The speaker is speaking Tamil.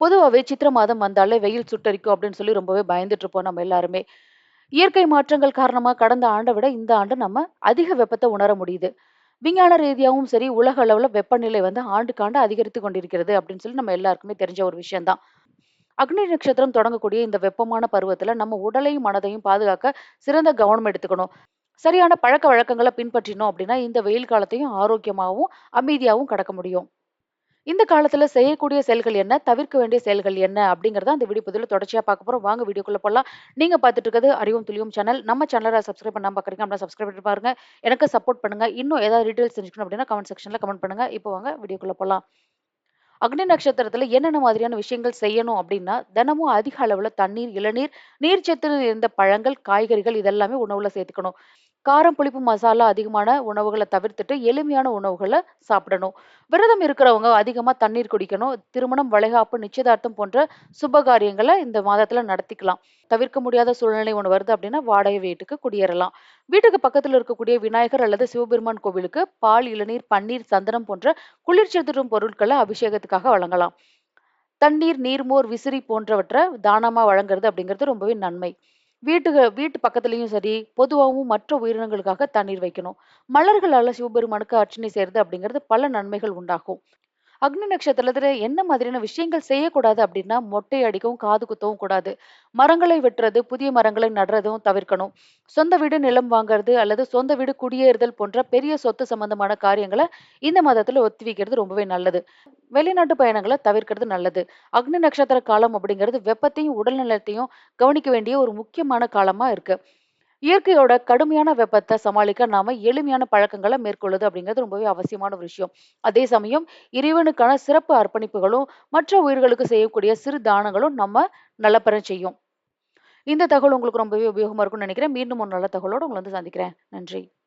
பொதுவாகவே சித்திரை மாதம் வந்தாலே வெயில் சுட்டரிக்கும் அப்படின்னு சொல்லி ரொம்பவே பயந்துட்டு இருப்போம் நம்ம எல்லாருமே. இயற்கை மாற்றங்கள் காரணமா கடந்த ஆண்டை விட இந்த ஆண்டு நம்ம அதிக வெப்பத்தை உணர முடியுது. விஞ்ஞான ரீதியாகவும் சரி, உலக அளவுல வெப்பநிலை வந்து ஆண்டுக்காண்டு அதிகரித்து கொண்டிருக்கிறது அப்படின்னு சொல்லி நம்ம எல்லாருக்குமே தெரிஞ்ச ஒரு விஷயம் தான். அக்னி நட்சத்திரம் தொடங்கக்கூடிய இந்த வெப்பமான பருவத்துல நம்ம உடலையும், மனதையும் பாதுகாக்க சிறந்த கவனம் எடுத்துக்கணும். சரியான பழக்க வழக்கங்களை பின்பற்றினோம் அப்படின்னா, இந்த வெயில் காலத்தையும் ஆரோக்கியமாகவும் அமைதியாகவும் கடக்க முடியும். இந்த காலத்துல செய்யக்கூடிய செயல்கள் என்ன? தவிர்க்க வேண்டிய செயல்கள் என்ன? அப்படிங்கறத அந்த வீடியோ பதிவுல தொடர்ச்சியா பார்க்க போறோம். வாங்க வீடியோக்குள்ள போலாம். நீங்க பார்த்துட்டு இருக்கிறது அறிவும் துளியும் சேனல். நம்ம சேனலை சப்ஸ்கிரைப் பண்ணாம பாக்கறீங்க அப்படின்னா சப்ஸ்கிரைப் பண்ணி பாருங்க. எனக்கு சப்போர்ட் பண்ணுங்க. இன்னும் ஏதாவது டீடைல்ஸ் தெரிஞ்சுக்கணும் அப்படின்னா கமெண்ட் செக்ஷன்ல கமெண்ட் பண்ணுங்க. இப்போ வாங்க வீடியோக்குள்ள போலாம். அக்னி நட்சத்திரத்துல என்னென்ன மாதிரியான விஷயங்கள் செய்யணும் அப்படின்னா, தினமும் அதிக அளவுல தண்ணீர், இளநீர், நீர்ச்சத்து இருந்த பழங்கள், காய்கறிகள் இதெல்லாமே உணவுல சேர்த்துக்கணும். காரம், புளிப்பு, மசாலா அதிகமான உணவுகளை தவிர்த்துட்டு எளிமையான உணவுகளை சாப்பிடணும். விரதம் இருக்கிறவங்க அதிகமாக தண்ணீர் குடிக்கணும். திருமணம், வளைகாப்பு, நிச்சயதார்த்தம் போன்ற சுப காரியங்களை இந்த மாதத்துல நடத்திக்கலாம். தவிர்க்க முடியாத சூழ்நிலை ஒன்று வருது அப்படின்னா, வாடகை வீட்டுக்கு குடியேறலாம். வீட்டுக்கு பக்கத்தில் இருக்கக்கூடிய விநாயகர் அல்லது சிவபெருமான் கோவிலுக்கு பால், இளநீர், பன்னீர், சந்தனம் போன்ற குளிர்ச்சி தரும் அபிஷேகத்துக்காக வழங்கலாம். தண்ணீர், நீர்மோர், விசிறி போன்றவற்றை தானமாக வழங்குறது அப்படிங்கிறது ரொம்பவே நன்மை. வீட்டுக வீட்டு பக்கத்துலயும் சரி, பொதுவாகவும் மற்ற உயிரினங்களுக்காக தண்ணீர் வைக்கணும். மலர்களால சிவபெருமானுக்கு அர்ச்சனை செய்றது அப்படிங்கிறது பல நன்மைகள் உண்டாகும். அக்னி நட்சத்திரத்துல என்ன மாதிரியான விஷயங்கள் செய்யக்கூடாது அப்படின்னா, மொட்டை அடிக்கவும், காது குத்தவும் கூடாது. மரங்களை வெட்டுறது, புதிய மரங்களை நடுறதும் தவிர்க்கணும். சொந்த வீடு, நிலம் வாங்குறது அல்லது சொந்த வீடு குடியேறுதல் போன்ற பெரிய சொத்து சம்பந்தமான காரியங்களை இந்த மாதத்துல ஒத்தி வைக்கிறது ரொம்பவே நல்லது. வெளிநாட்டு பயணங்களை தவிர்க்கிறது நல்லது. அக்னி நட்சத்திர காலம் அப்படிங்கிறது வெப்பத்தையும், உடல் நலத்தையும் கவனிக்க வேண்டிய ஒரு முக்கியமான காலமா இருக்கு. இயற்கையோட கடுமையான வெப்பத்தை சமாளிக்க நாம எளிமையான பழக்கங்களை மேற்கொள்ளுது அப்படிங்கிறது ரொம்பவே அவசியமான ஒரு விஷயம். அதே சமயம் இறைவனுக்கான சிறப்பு அர்ப்பணிப்புகளும், மற்ற உயிர்களுக்கு செய்யக்கூடிய சிறு தானங்களும் நம்ம நலப்பெற செய்யும். இந்த தகவல் உங்களுக்கு ரொம்பவே உபயோகமா இருக்கும்னு நினைக்கிறேன். மீண்டும் ஒரு நல்ல தகவலோடு உங்களை வந்து சந்திக்கிறேன். நன்றி.